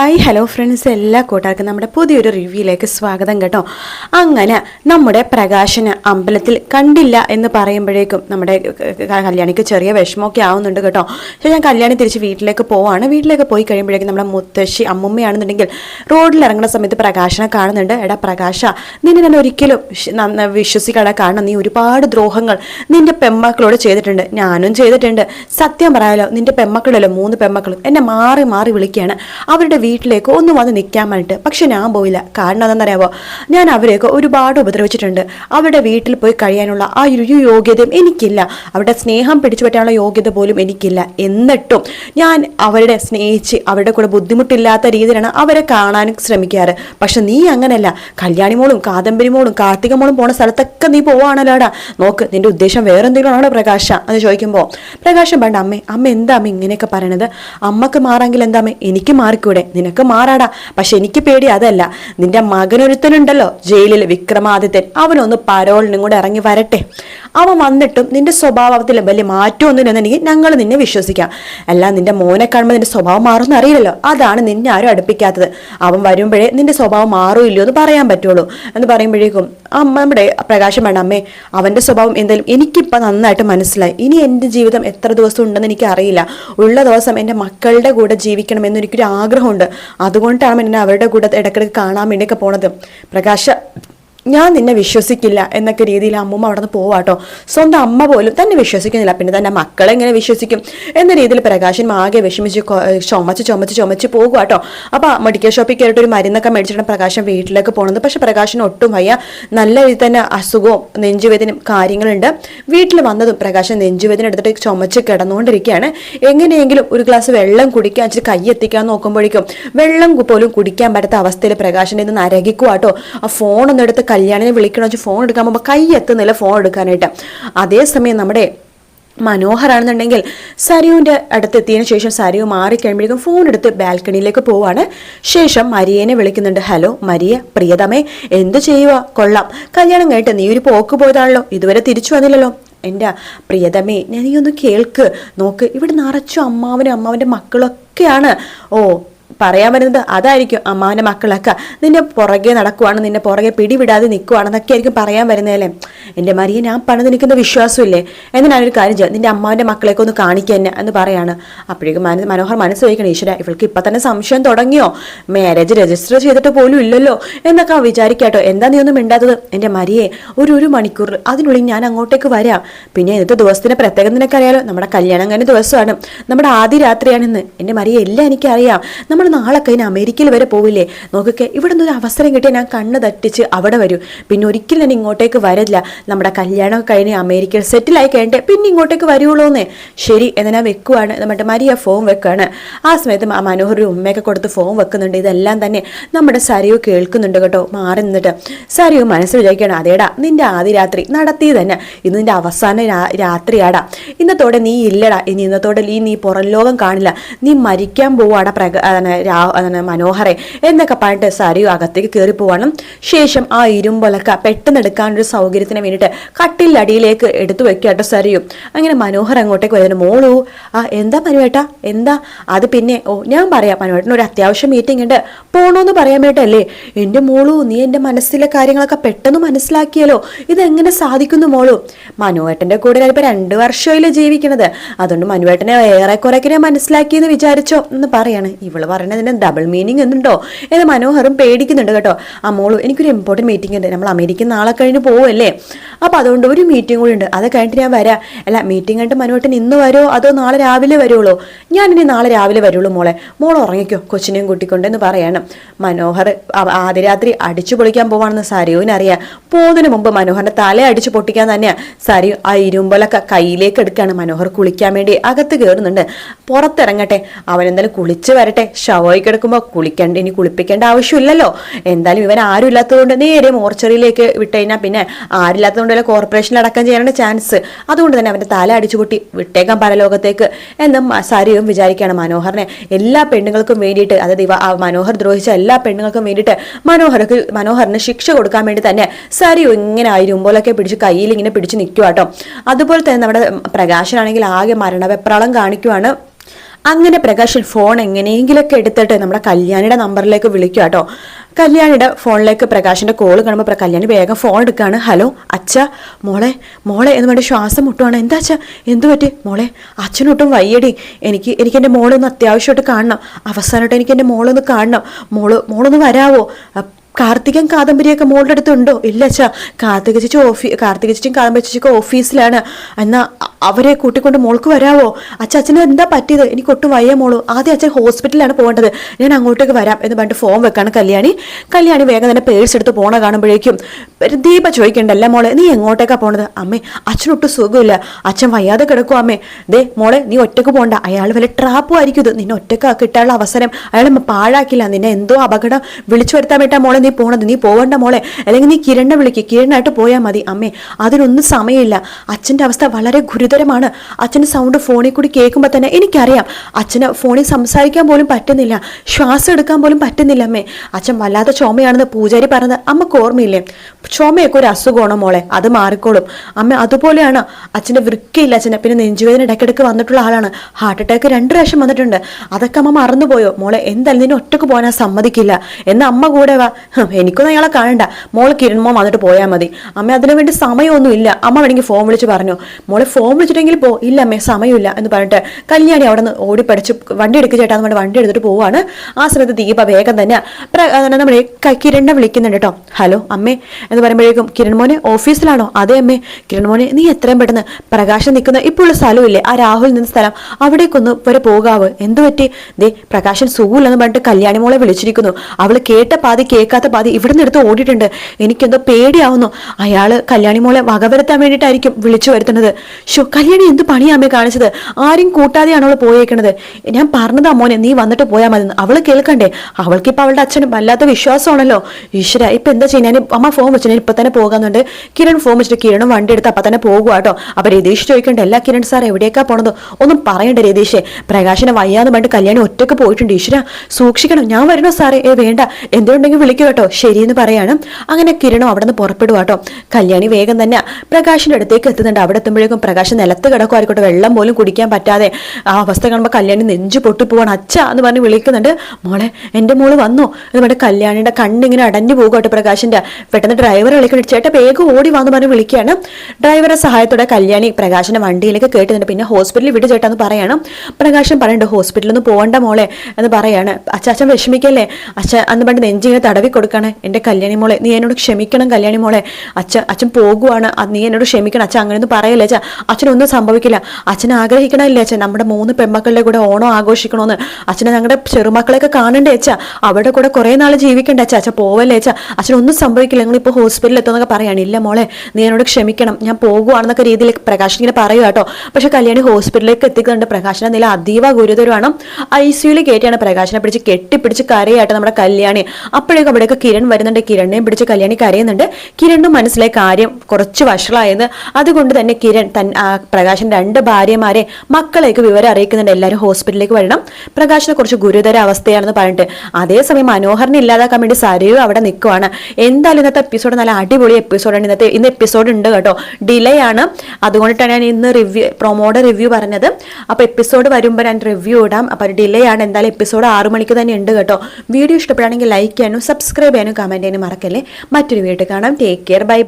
Hi hello friends എല്ലാ കൂട്ടാർക്കും നമ്മുടെ പുതിയൊരു റിവ്യൂയിലേക്ക് സ്വാഗതം കേട്ടോ. അങ്ങനെ നമ്മുടെ പ്രകാശന അമ്പലത്തിൽ കണ്ടില്ല എന്ന് പറയുമ്പോഴേക്കും നമ്മുടെ കല്യാണിക്ക് ചെറിയ വിഷമമൊക്കെ ആവുന്നുണ്ട് കേട്ടോ. പക്ഷേ ഞാൻ കല്യാണി തിരിച്ച് വീട്ടിലേക്ക് പോവാണ്. വീട്ടിലേക്ക് പോയി കഴിയുമ്പോഴേക്കും നമ്മുടെ മുത്തശ്ശി അമ്മുമ്മയാണെന്നുണ്ടെങ്കിൽ റോഡിൽ ഇറങ്ങുന്ന സമയത്ത് പ്രകാശനെ കാണുന്നുണ്ട്. എടാ പ്രകാശ നിന്നെ ഞാൻ ഒരിക്കലും വിശ്വസിക്കാതെ കാരണം നീ ഒരുപാട് ദ്രോഹങ്ങൾ നിന്റെ പെമ്മക്കളോട് ചെയ്തിട്ടുണ്ട്. ഞാനും ചെയ്തിട്ടുണ്ട്. സത്യം പറയാലോ നിന്റെ പെമ്മക്കളല്ലോ മൂന്ന് പെമ്മക്കളും എന്നെ മാറി മാറി വിളിക്കുകയാണ്. അവരുടെ വീട്ടിലേക്ക് ഒന്ന് വന്ന് നിൽക്കാൻ വേണ്ടിയിട്ട് പക്ഷെ ഞാൻ പോയില്ല. കാരണം എന്താണെന്നറിയാവോ ഞാൻ അവരെയൊക്കെ ഒരുപാട് ഉപദ്രവിച്ചിട്ടുണ്ട്. അവരുടെ വീട്ടിൽ പോയി കഴിയാനുള്ള ആ ഒരു യോഗ്യതയും എനിക്കില്ല. അവരുടെ സ്നേഹം പിടിച്ചു പറ്റാനുള്ള യോഗ്യത പോലും എനിക്കില്ല. എന്നിട്ടും ഞാൻ അവരുടെ സ്നേഹിച്ച് അവരുടെ കൂടെ ബുദ്ധിമുട്ടില്ലാത്ത രീതിയിലാണ് അവരെ കാണാൻ ശ്രമിക്കാറ്. പക്ഷെ നീ അങ്ങനെയല്ല കല്യാണി മോളും കാർത്തികമോളും മോളും കാർത്തിക മോളും പോണ സ്ഥലത്തൊക്കെ നീ പോവാണല്ലോടാ. നോക്ക് നിന്റെ ഉദ്ദേശം വേറെ എന്തെങ്കിലും ആണോ പ്രകാശ? എന്ന് ചോദിക്കുമ്പോൾ പ്രകാശം പണ്ട് അമ്മേ അമ്മ എന്താ അമ്മ ഇങ്ങനെയൊക്കെ പറയണത്? അമ്മയ്ക്ക് മാറാങ്കിൽ എന്താ അമ്മ? എനിക്ക് മാറിക്കൂടെ? നിനക്ക് മാറാടാ. പക്ഷെ എനിക്ക് പേടി അതല്ല. നിന്റെ മകനൊരുത്തനുണ്ടല്ലോ ജയിലിൽ വിക്രമാദിത്യൻ. അവനൊന്ന് പരോളിനും കൂടെ ഇറങ്ങി വരട്ടെ. അവൻ വന്നിട്ടും നിന്റെ സ്വഭാവത്തിൽ വലിയ മാറ്റമൊന്നുമില്ലെന്നുണ്ടെങ്കിൽ ഞങ്ങൾ നിന്നെ വിശ്വസിക്കാം. അല്ല നിന്റെ മോനെ കാണുമ്പോൾ നിന്റെ സ്വഭാവം മാറുമെന്ന് അറിയില്ലല്ലോ. അതാണ് നിന്നെ ആരും അടുപ്പിക്കാത്തത്. അവൻ വരുമ്പോഴേ നിന്റെ സ്വഭാവം മാറുമില്ലോ എന്ന് പറയാൻ പറ്റുള്ളൂ. എന്ന് പറയുമ്പോഴേക്കും അമ്മ നമ്മുടെ പ്രകാശം വേണം അമ്മേ. അവന്റെ സ്വഭാവം എന്തായാലും എനിക്കിപ്പോൾ നന്നായിട്ട് മനസ്സിലായി. ഇനി എന്റെ ജീവിതം എത്ര ദിവസം ഉണ്ടെന്ന് എനിക്ക് അറിയില്ല ഉള്ള ദിവസം എന്റെ മക്കളുടെ കൂടെ ജീവിക്കണം എന്നൊരിക്കൊരു ആഗ്രഹമുണ്ട്. അതുകൊണ്ടാണ് എന്നെ അവരുടെ കൂടെ ഇടയ്ക്കിടയ്ക്ക് കാണാൻ വേണ്ടിയൊക്കെ പോണത്. പ്രകാശ ഞാൻ നിന്നെ വിശ്വസിക്കില്ല എന്നൊക്കെ രീതിയിൽ അമ്മൂമ്മ അവിടെ നിന്ന് പോവാട്ടോ. സ്വന്തം അമ്മ പോലും തന്നെ വിശ്വസിക്കുന്നില്ല. പിന്നെ തന്നെ മക്കളെ എങ്ങനെ വിശ്വസിക്കും എന്ന രീതിയിൽ പ്രകാശൻ ആകെ വിഷമിച്ച് ചുമച്ച് ചുമച്ച് ചുമച്ച് പോകുക കേട്ടോ അപ്പോൾ മെഡിക്കൽ ഷോപ്പിൽ കയറിയിട്ട് ഒരു മരുന്നൊക്കെ മേടിച്ചിട്ട് പ്രകാശൻ വീട്ടിലേക്ക് പോകുന്നത് പക്ഷെ പ്രകാശന് ഒട്ടും വയ്യ. നല്ല രീതിയിൽ തന്നെ അസുഖവും നെഞ്ചുവേദനയും കാര്യങ്ങളുണ്ട്. വീട്ടിൽ വന്നതും പ്രകാശൻ നെഞ്ചുവേദന എടുത്തിട്ട് ചുമച്ച് കിടന്നുകൊണ്ടിരിക്കുകയാണ്. എങ്ങനെയെങ്കിലും ഒരു ഗ്ലാസ് വെള്ളം കുടിക്കാൻ വെച്ചിട്ട് കൈ എത്തിക്കാൻ നോക്കുമ്പോഴേക്കും വെള്ളം പോലും കുടിക്കാൻ പറ്റാത്ത അവസ്ഥയിൽ പ്രകാശൻ ഇത് നരകിക്കുക കേട്ടോ ആ ഫോണൊന്നെടുത്ത് കല്യാണിനെ വിളിക്കണമെന്ന് വെച്ചാൽ ഫോൺ എടുക്കാൻ പോകുമ്പോൾ കൈ എത്തുന്നില്ല ഫോൺ എടുക്കാനായിട്ട്. അതേസമയം നമ്മുടെ മനോഹരാണെന്നുണ്ടെങ്കിൽ സരിയുവിന്റെ അടുത്തെത്തിയതിനു ശേഷം സരിയു മാറിക്കഴിയുമ്പോഴേക്കും ഫോൺ എടുത്ത് ബാൽക്കണിയിലേക്ക് പോവാണ്. ശേഷം മരിയേനെ വിളിക്കുന്നുണ്ട്. ഹലോ മരിയ പ്രിയതമേ എന്തു ചെയ്യുക കൊള്ളാം. കല്യാണം കഴിഞ്ഞിട്ട് നീ ഒരു പോക്ക് പോയതാണല്ലോ. ഇതുവരെ തിരിച്ചു വന്നില്ലല്ലോ. എന്റെ പ്രിയതമേ ഞാൻ നീ ഒന്ന് കേൾക്ക്. നോക്ക് ഇവിടെ നിറച്ചു അമ്മാവനും അമ്മാവന്റെ മക്കളൊക്കെയാണ്. ഓ പറയാൻ വരുന്നത് അതായിരിക്കും അമ്മാവന്റെ മക്കളൊക്കെ. നിന്നെ പുറകെ നടക്കുവാണ് നിന്നെ പുറകെ പിടിവിടാതെ നിൽക്കുവാണെന്നൊക്കെ ആയിരിക്കും പറയാൻ വരുന്നതല്ലേ എന്റെ മരിയെ ഞാൻ പണിത് നിൽക്കുന്ന വിശ്വാസമില്ലേ? എന്ന് ഞാനൊരു കാര്യം ചെയ്യാം നിന്റെ അമ്മാവന്റെ മക്കളെയൊക്കെ ഒന്ന് കാണിക്കുക തന്നെ എന്ന് പറയാണ്. അപ്പോഴേക്കും മനസ് മനോഹർ മനസ്സ് വയ്ക്കണം ഈശ്വര ഇവൾക്ക് ഇപ്പം തന്നെ സംശയം തുടങ്ങിയോ? മാരേജ് രജിസ്റ്റർ ചെയ്തിട്ട് പോലും ഇല്ലല്ലോ എന്നൊക്കെ വിചാരിക്കാട്ടോ എന്താ നീ ഒന്നും മിണ്ടാത്തത്? എന്റെ മരിയെ ഒരു ഒരു മണിക്കൂർ അതിനുള്ളിൽ ഞാൻ അങ്ങോട്ടേക്ക് വരാം. പിന്നെ ഇന്നത്തെ ദിവസത്തിന്റെ പ്രത്യേകത നിനക്കറിയാലോ. നമ്മുടെ കല്യാണം കഴിഞ്ഞ ദിവസമാണ്. നമ്മുടെ ആദ്യ രാത്രിയാണെന്ന്. എന്റെ മരിയെ എല്ലാം എനിക്കറിയാം. നമ്മൾ നാളെ കഴിഞ്ഞ് അമേരിക്കയിൽ വരെ പോവില്ലേ? നോക്കൊക്കെ ഇവിടെ നിന്ന് ഒരു അവസരം കിട്ടിയാൽ ഞാൻ കണ്ണ് തട്ടിച്ച് അവിടെ വരും. പിന്നെ ഒരിക്കലും ഞാൻ ഇങ്ങോട്ടേക്ക് വരില്ല. നമ്മുടെ കല്യാണം കഴിഞ്ഞ് അമേരിക്കയിൽ സെറ്റിലായി കഴിഞ്ഞിട്ട് പിന്നെ ഇങ്ങോട്ടേക്ക് വരുള്ളൂന്നേ ശരി എന്ന് ഞാൻ വെക്കുവാണ്. നമ്മുടെ മരിയ ഫോം വെക്കുകയാണ് ആ സമയത്ത് ആ മനോഹർ ഉമ്മയൊക്കെ കൊടുത്ത് ഫോം വെക്കുന്നുണ്ട്. ഇതെല്ലാം തന്നെ നമ്മുടെ സരിയു കേൾക്കുന്നുണ്ട് കേട്ടോ മാറി നിന്നിട്ട്. സരിയു മനസ്സിൽ വിചാരിക്കുകയാണ് അതേടാ നിന്റെ ആദ്യ രാത്രി നടത്തി തന്നെ. ഇന്ന് നിന്റെ അവസാന രാത്രിയാടാ. ഇന്നത്തോടെ നീ ഇല്ലടാ. ഇനി ഇന്നത്തോടെ നീ നീ പുറം ലോകം കാണില്ല. നീ മരിക്കാൻ പോവാടാ പ്രക രാ അതാണ് മനോഹരെ എന്നൊക്കെ പറഞ്ഞിട്ട് സരിയു അകത്തേക്ക് കയറി പോകണം ശേഷം ആ ഇരുമ്പൊലക്ക പെട്ടെന്ന് എടുക്കാനൊരു സൗകര്യത്തിന് വേണ്ടിയിട്ട് കട്ടിലടിയിലേക്ക് എടുത്തു വെക്കാട്ടോ കേട്ടോ സരിയു. അങ്ങനെ മനോഹർ അങ്ങോട്ടേക്ക് വരുന്നു മോളൂ ആ എന്താ മനുവേട്ടാ? എന്താ? അത് പിന്നെ ഓ ഞാൻ പറയാം. മനുവേട്ടന് ഒരു അത്യാവശ്യം മീറ്റിംഗ് ഉണ്ട്. പോണോന്ന് പറയാൻ വേണ്ടല്ലേ എന്റെ മോളു നീ എന്റെ മനസ്സിലെ കാര്യങ്ങളൊക്കെ പെട്ടെന്ന് മനസ്സിലാക്കിയല്ലോ. ഇതെങ്ങനെ സാധിക്കുന്നു മോളു? മനുവേട്ടന്റെ കൂടെ ഞാനിപ്പോൾ രണ്ട് വർഷമായില്ലേ ജീവിക്കണത്. അതുകൊണ്ട് മനുവേട്ടനെ ഏറെ കുറേക്കിനെ മനസ്സിലാക്കിയെന്ന് വിചാരിച്ചോ എന്ന് പറയാണ്. ഇവൾ പറയണതിന് ഡബിൾ മീനിങ് എന്തുണ്ടോ എന്ന് മനോഹറും പേടിക്കുന്നുണ്ട് കേട്ടോ. ആ മോളു എനിക്കൊരു ഇമ്പോർട്ടന്റ് മീറ്റിംഗ് ഉണ്ട്. നമ്മൾ അമേരിക്ക നാളെ കഴിഞ്ഞ് പോവല്ലേ? അപ്പോൾ അതുകൊണ്ട് ഒരു മീറ്റിംഗ് കൂടി ഉണ്ട്. അത് കഴിഞ്ഞിട്ട് ഞാൻ വരാം. അല്ല മീറ്റിംഗ് കഴിഞ്ഞിട്ട് മനുവേട്ടൻ ഇന്ന് വരുമോ? അതോ നാളെ രാവിലെ വരുള്ളൂ ഇനി നാളെ രാവിലെ വരുള്ളൂ മോളെ. മോൾ ഉറങ്ങിക്കോ. കൊച്ചിനെയും കൂട്ടിക്കൊണ്ടെന്ന് പറയണം. മനോഹർ ആദ്യ രാത്രി അടിച്ചു പൊളിക്കാൻ പോവാണെന്ന് സരയുവിനറിയാം പോകുന്നതിന് മുമ്പ് മനോഹറിന്റെ തല അടിച്ചു പൊട്ടിക്കാൻ തന്നെയാണ് സരയു ആ ഇരുമ്പലൊക്കെ കയ്യിലേക്ക് എടുക്കുകയാണ്. മനോഹർ കുളിക്കാൻ വേണ്ടി അകത്ത് കയറുന്നുണ്ട് പുറത്തിറങ്ങട്ടെ. അവൻ എന്തായാലും കുളിച്ച് വരട്ടെ. ഷവോയി കിടക്കുമ്പോൾ കുളിക്കണ്ട ഇനി കുളിപ്പിക്കേണ്ട ആവശ്യമില്ലല്ലോ. എന്തായാലും ഇവൻ ആരും ഇല്ലാത്തതുകൊണ്ട് നേരെ മോർച്ചറിയിലേക്ക് വിട്ട് വിട്ടുകഴിഞ്ഞാൽ പിന്നെ ആരില്ലാത്തതുകൊണ്ട് വല്ല കോർപ്പറേഷനിൽ അടക്കം ചെയ്യാനുള്ള ചാൻസ് അതുകൊണ്ട് തന്നെ അവന്റെ തല അടിച്ചു പൊട്ടി വിട്ടേക്കാൻ പരലോകത്തേക്ക് എന്നും സരിയും വിചാരിക്കുകയാണ് മനോഹറിനെ. എല്ലാ പെണ്ണുങ്ങൾക്കും വേണ്ടിയിട്ട് അതായത് ഇവ മനോഹർ ദ്രോഹിച്ച എല്ലാ പെണ്ണുങ്ങൾക്കും വേണ്ടിയിട്ട് മനോഹർക്ക് മനോഹറിന് ശിക്ഷ കൊടുക്കാൻ വേണ്ടി തന്നെ സരിയു ഇങ്ങനെ ആയിരുമ്പോലൊക്കെ പിടിച്ച് കയ്യിൽ ഇങ്ങനെ പിടിച്ച് നിൽക്കുക കേട്ടോ അതുപോലെ തന്നെ നമ്മുടെ പ്രകാശനാണെങ്കിൽ ആകെ മരണവെപ്രാളം കാണിക്കുവാണ് അങ്ങനെ പ്രകാശൻ ഫോൺ എങ്ങനെയെങ്കിലൊക്കെ എടുത്തിട്ട് നമ്മുടെ കല്യാണിയുടെ നമ്പറിലേക്ക് വിളിക്കുക കേട്ടോ കല്യാണിയുടെ ഫോണിലേക്ക് പ്രകാശിന്റെ കോൾ കാണുമ്പോൾ കല്യാണി വേഗം ഫോൺ എടുക്കുകയാണ് ഹലോ അച്ഛ മോളെ മോളെ എന്ന് വേണ്ടി ശ്വാസം മുട്ടുവാണ്. എന്താ അച്ഛ എന്തു പറ്റി? മോളെ അച്ഛനൊട്ടും വയ്യടി. എനിക്ക് എനിക്ക് എന്റെ മോളൊന്ന് അത്യാവശ്യമായിട്ട് കാണണം. അവസാനമായിട്ട് എനിക്ക് എന്റെ മോളൊന്ന് കാണണം. മോൾ മോളൊന്ന് വരാവോ? കാർത്തികൻ കാദംബരിയൊക്കെ മോളുടെ അടുത്തുണ്ടോ ഇല്ല അച്ഛാ. കാർത്തിക ചേച്ചി ഓഫീ കാർത്തിക ചേച്ചിയും കാദംബരി ചേച്ചിയൊക്കെ ഓഫീസിലാണ്. എന്നാ അവരെ കൂട്ടിക്കൊണ്ട് മോൾക്ക് വരാവോ? അച്ഛ അച്ഛന് എന്താ പറ്റിയത്? എനിക്ക് ഒട്ടും വയ്യ മോളൂ. ആദ്യം അച്ഛൻ ഹോസ്പിറ്റലിലാണ് പോകേണ്ടത്. ഞാൻ അങ്ങോട്ടേക്ക് വരാം എന്ന് പറഞ്ഞിട്ട് ഫോം വെക്കാണ് കല്യാണി. കല്യാണി വേഗം തന്നെ പേഴ്സ് എടുത്ത് പോണ കാണുമ്പോഴേക്കും ദീപ ചോദിക്കണ്ടല്ല മോളെ നീ എങ്ങോട്ടേക്കാ പോണത്? അമ്മേ അച്ഛനൊട്ടും സുഖമില്ല. അച്ഛൻ വയ്യാതെ കിടക്കും അമ്മേ. ദേ മോളെ നീ ഒറ്റയ്ക്ക് പോണ്ട. അയാൾ വല്ല ട്രാപ്പും ആയിരിക്കും ഇത്. നിന്നെ ഒറ്റയ്ക്ക് കിട്ടാനുള്ള അവസരം അയാൾ പാഴാക്കില്ല. നിന്നെ എന്തോ അപകടം വിളിച്ചു വരുത്താൻ വേണ്ട മോളെ നീ പോണത് നീ പോകണ്ട മോളെ. അല്ലെങ്കിൽ നീ കിരണ്ണ വിളിക്ക്. കിരണായിട്ട് പോയാൽ മതി. അമ്മേ അതിനൊന്നും സമയമില്ല. അച്ഛന്റെ അവസ്ഥ വളരെ ഗുരുതരമാണ്. അച്ഛന്റെ സൗണ്ട് ഫോണിൽ കൂടി കേൾക്കുമ്പോൾ തന്നെ എനിക്കറിയാം. അച്ഛന് ഫോണിൽ സംസാരിക്കാൻ പോലും പറ്റുന്നില്ല. ശ്വാസം എടുക്കാൻ പോലും പറ്റുന്നില്ല അമ്മേ. അച്ഛൻ വല്ലാത്ത ചുമയാണെന്ന് പൂജാരി പറഞ്ഞത് അമ്മയ്ക്ക് ഓർമ്മയില്ലേ? ചുമയൊക്കെ ഒരു അസുഖമാണ് മോളെ? അത് മാറിക്കോളും. അമ്മ അതുപോലെയാണ്. അച്ഛന്റെ വൃക്കയില്ല അച്ഛനെ. പിന്നെ നെഞ്ചുവേദന ഇടയ്ക്കിടയ്ക്ക് വന്നിട്ടുള്ള ആളാണ്. ഹാർട്ട് അറ്റാക്ക് രണ്ട് പ്രാവശ്യം വന്നിട്ടുണ്ട്. അതൊക്കെ അമ്മ മറന്നുപോയോ? മോളെ എന്തായാലും നിന്നെ ഒറ്റയ്ക്ക് പോകാൻ സമ്മതിക്കില്ല. എന്ന അമ്മ കൂടെ വാ. എനിക്കൊന്നും അയാളെ കാണണ്ട. മോളെ കിരൺമോ വന്നിട്ട് പോയാൽ മതി. അമ്മ അതിനു വേണ്ടി സമയമൊന്നും ഇല്ല. അമ്മ വേണമെങ്കിൽ ഫോൺ വിളിച്ച് പറഞ്ഞു. മോളെ ഫോൺ വിളിച്ചിട്ടെങ്കിൽ പോ. ഇല്ല അമ്മേ സമയമില്ല എന്ന് പറഞ്ഞിട്ട് കല്യാണി അവിടെ നിന്ന് ഓടി പഠിച്ച് വണ്ടി എടുക്കുക ചേട്ടാ എന്ന് പറഞ്ഞ് വണ്ടി എടുത്തിട്ട് പോവാണ്. ആ സമയത്ത് ദീപ വേഗം തന്നെ നമ്മുടെ കിരണ്ണ വിളിക്കുന്നുണ്ട് കേട്ടോ. ഹലോ അമ്മേ എന്ന് പറയുമ്പോഴേക്കും കിരൺമോനെ ഓഫീസിലാണോ? അതെ അമ്മേ. കിരൺമോനെ നീ എത്രയും പെട്ടെന്ന് പ്രകാശം നിൽക്കുന്ന ഇപ്പോൾ ഉള്ള സ്ഥലമില്ലേ? ആ രാഹുൽ നിന്ന സ്ഥലം. അവിടേക്കൊന്ന് വരെ പോകാവ്? എന്തു പറ്റി? ദേ പ്രകാശൻ സുഖമില്ലെന്ന് പറഞ്ഞിട്ട് കല്യാണി മോളെ വിളിച്ചിരിക്കുന്നു. അവൾ കേട്ട പാതി കേൾക്കാത്ത പാതി ഇവിടെ നിന്ന് എടുത്ത് ഓടിയിട്ടുണ്ട്. എനിക്കെന്തോ പേടിയാവുന്നു. അയാൾ കല്യാണി മോളെ വകവരുത്താൻ വേണ്ടിയിട്ടായിരിക്കും വിളിച്ചു വരുത്തുന്നത്. ഷോ കല്യാണി എന്ത് പണിയാമേ കാണിച്ചത്? ആരും കൂട്ടാതെയാണ് അവൾ പോയേക്കണത്? ഞാൻ പറഞ്ഞതാ മോനെ നീ വന്നിട്ട് പോയാൽ മതി. അവൾ കേൾക്കണ്ടേ? അവൾക്ക് ഇപ്പൊ അവളുടെ അച്ഛന് വല്ലാത്ത വിശ്വാസമാണല്ലോ. ഈശ്വര ഇപ്പൊ എന്താ ചെയ്യാൻ അമ്മ ഫോൺ വെച്ചു ഞാൻ ഇപ്പൊ തന്നെ പോകാന്നുണ്ട്. കിരൺ ഫോൺ വെച്ചിട്ട് കിരണും വണ്ടി എടുത്ത് അപ്പൊ തന്നെ പോകുക കേട്ടോ. അപ്പൊ രതീഷ് ചോദിക്കണ്ട എല്ലാ കിരൺ സാർ എവിടേക്കാ പോണത്? ഒന്നും പറയണ്ട രതീഷേ. പ്രകാശനെ വയ്യാന്ന് പറഞ്ഞിട്ട് കല്യാണി ഒറ്റയ്ക്ക് പോയിട്ടുണ്ട് ഈശ്വര. സൂക്ഷിക്കണം. ഞാൻ വരണോ സാറേ? ഏ വേണ്ട. എന്തുണ്ടെങ്കിൽ വിളിക്കൂ കേട്ടോ? ശരിയെന്ന് പറയാണ്. അങ്ങനെ കിരണം അവിടെ നിന്ന് പുറപ്പെടുക കേട്ടോ കല്യാണി വേഗം തന്നെ പ്രകാശിന്റെ അടുത്തേക്ക് എത്തുന്നുണ്ട്. അവിടെ എത്തുമ്പോഴേക്കും പ്രകാശ് നിലത്ത് കിടക്കുമായിരിക്കട്ടെ വെള്ളം പോലും കുടിക്കാൻ പറ്റാതെ ആ അവസ്ഥ കാണുമ്പോൾ കല്യാണി നെഞ്ചു പൊട്ടിപ്പോവാണ്. അച്ഛ എന്ന് പറഞ്ഞ് വിളിക്കുന്നുണ്ട്. മോളെ എന്റെ മോൾ വന്നോ. എന്ന് പറഞ്ഞിട്ട് കല്യാണിയുടെ കണ്ണിങ്ങനെ അടഞ്ഞു പോകും കേട്ടോ പ്രകാശിന്റെ. പെട്ടെന്ന് ഡ്രൈവർ വിളിക്കുന്നുണ്ട്. ചേട്ടാ വേഗം ഓടി വന്നു പറഞ്ഞ് വിളിക്കുകയാണ്. ഡ്രൈവറെ സഹായത്തോടെ കല്യാണി പ്രകാശിന്റെ വണ്ടിയിലേക്ക് കേട്ടുന്നുണ്ട് പിന്നെ ഹോസ്പിറ്റലിൽ വിട്ടു ചേട്ടാ എന്ന് പറയണം. പ്രകാശൻ പറയുന്നുണ്ട് ഹോസ്പിറ്റലിൽ ഒന്ന് പോകണ്ട മോളെ എന്ന് പറയാണ്. അച്ഛാച്ചൻ വിഷമിക്കല്ലേ? അച്ഛൻ അന്ന് പണ്ട് നെഞ്ചിങ്ങനെ തടവി കൊടുക്കണേ. എന്റെ കല്യാണി മോളെ നീ എന്നോട് ക്ഷമിക്കണം കല്യാണി മോളെ. അച്ഛൻ അച്ഛൻ പോകുവാണ്. നീ എന്നോട് ക്ഷമിക്കണം. അച്ഛൻ അങ്ങനെയൊന്നും പറയല്ലേ അച്ഛാ? അച്ഛനൊന്നും സംഭവിക്കില്ല. അച്ഛൻ ആഗ്രഹിക്കണമല്ലേ അച്ഛൻ നമ്മുടെ മൂന്ന് പെൺമക്കളുടെ കൂടെ ഓണം ആഘോഷിക്കണമെന്ന് അച്ഛനെ ഞങ്ങളുടെ ചെറുമക്കളെയൊക്കെ കാണണ്ടേ അച്ഛാ? അവരുടെ കൂടെ കുറേ നാൾ ജീവിക്കണ്ടേ അച്ഛാ? അച്ഛൻ പോവല്ലേ അച്ഛാ? അച്ഛനൊന്നും സംഭവിക്കില്ല. ഞങ്ങളിപ്പോൾ ഹോസ്പിറ്റലിൽ എത്തുമെന്നൊക്കെ പറയാണ്. ഇല്ല മോളെ നീ എന്നോട് ക്ഷമിക്കണം. ഞാൻ പോകുവാണെന്നൊക്കെ രീതിയിൽ പ്രകാശ് ഇങ്ങനെ പറയുക കേട്ടോ. പക്ഷെ കല്യാണി ഹോസ്പിറ്റലിലേക്ക് എത്തിക്കുന്നുണ്ട്. പ്രകാശിന്റെ നില അതീവ ഗുരുതരമാണ്. ഐ സിയുയിൽ കയറ്റിയാണ് പ്രകാശിനെ പിടിച്ച് കെട്ടിപ്പിടിച്ച് കരയായിട്ട് നമ്മുടെ കല്യാണി. അപ്പോഴേക്കും അവിടെയൊക്കെ കിരൺ വരുന്നുണ്ട്. കിരണിനെയും പിടിച്ച് കല്യാണി കരയുന്നുണ്ട്. കിരണിനും മനസ്സിലായ കാര്യം കുറച്ച് വഷളായെന്ന്. അതുകൊണ്ട് തന്നെ കിരൺ തൻ പ്രകാശൻ രണ്ട് ഭാര്യമാരെ മക്കളേക്ക് വിവരം അറിയിക്കുന്നുണ്ട്. എല്ലാവരും ഹോസ്പിറ്റലിലേക്ക് വരണം. പ്രകാശിനെ കുറച്ച് ഗുരുതര അവസ്ഥയാണെന്ന് പറഞ്ഞിട്ട്. അതേസമയം മനോഹറിനെ ഇല്ലാതാക്കാൻ വേണ്ടി സരയു അവിടെ നിൽക്കുവാണ്. എന്തായാലും ഇന്നത്തെ എപ്പിസോഡ് നല്ല അടിപൊളി എപ്പിസോഡാണ് ഇന്നത്തെ ഇന്ന് എപ്പിസോഡ് ഉണ്ട് കേട്ടോ. ഡിലേ ആണ്. അതുകൊണ്ടിട്ടാണ് ഞാൻ ഇന്ന് റിവ്യൂ പ്രൊമോയുടെ റിവ്യൂ പറഞ്ഞത്. അപ്പോൾ എപ്പിസോഡ് വരുമ്പോൾ ഞാൻ റിവ്യൂ ഇടാം. അപ്പോൾ ഡിലേ ആണ്. എന്തായാലും എപ്പിസോഡ് ആറ് മണിക്ക് തന്നെ ഉണ്ട് കേട്ടോ. വീഡിയോ ഇഷ്ടപ്പെടുകയാണെങ്കിൽ ലൈക്ക് ചെയ്യാനും സബ്സ്ക്രൈബ് ചെയ്യാനും കമന്റ് ചെയ്യാനും മറക്കല്ലേ? മറ്റൊരു വീഡിയോ കാണാം. Take care bye